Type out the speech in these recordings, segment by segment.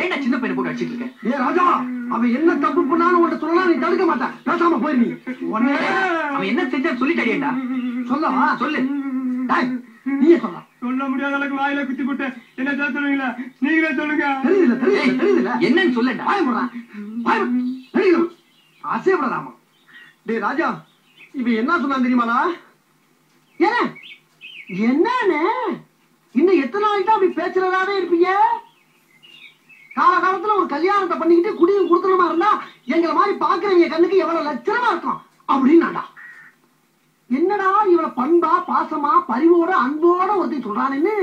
ஏன்டா சின்ன பையனை போட்டு அடிச்சிட்டு இருக்க? ஏ ராஜா அவன் என்ன தப்பு உன்கிட்ட சொல்லலாம் நீ தடுக்க மாட்டான். பேசாம போயிரு நீ. அவன் என்ன செஞ்சான்னு சொல்லிட்டாடியேண்டா சொல்லவா? சொல்லு. நீயே முடியாத அளவுக்கு வாயில குத்தி போட்டு என்ன சொல்ல நீங்களே சொல்லுங்க. தெரியுதுல தெரியுது தெரியுதுல என்னன்னு சொல்லுடா. பயப்படுறான் பயம் தெரியுது அசையப்படாதாமா டேய் ராஜா இவன் என்ன சொன்னான் தெரியுமாடா? ஏன என்னன்னு? இன்னும் எத்தனை நாளைக்கு அப்படி பேச்சுறதாவே இருப்பீங்க? காலகாலத்துல ஒரு கல்யாணத்தை பண்ணிக்கிட்டு குடியும் குடுத்தனமா இருந்தா எங்களை மாதிரி பாக்குறவங்க கண்ணுக்கு எவ்வளவு லட்சணமா இருக்கும்? அப்படின்னாடா. என்னடா இவளை பண்பா பாசமா பரிவோட அன்போட ஒருத்தி சொல்றானுன்னு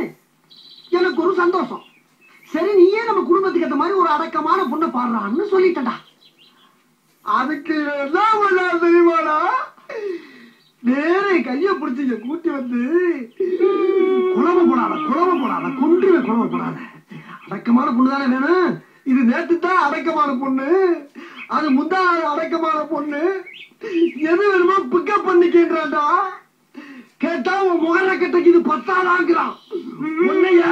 எனக்கு ஒரு சந்தோஷம். சரி நீயே நம்ம குடும்பத்துக்கு ஏத்த மாதிரி ஒரு அடக்கமான பொண்ணை பாடுறான்னு சொல்லிட்டடா அதுக்கு என்ன தெரியுமாடா நேரே கைய பிடிச்சிங்க கூட்டி வந்து குழம்பு போடாத குழம்பு போடாத கொன்றுவே போடாத. அடக்கமான பொண்ணு தானே வேணும்? இது நேத்து தான் அடக்கமான பொண்ணு. அது முந்தா அடக்கமான பொண்ணு. எது வேணுமோ பிக்கப் பண்ணிக்கின்றான்டா. கேட்டா உன் முகர கட்டைக்கு இது பத்தாதாங்கிறான். உன்னையா?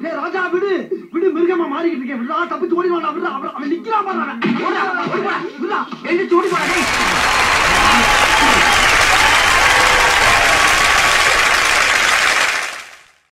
டேய் ராஜா விடு. விடு மிருகமா மாறிக்கிட்டு இருக்கேன். விடா தப்பிச்சு ஓடி வாடா விடா அவன் நிக்கிறான் பாரு விடா. எழுந்திரிச்சு ஓடி போடா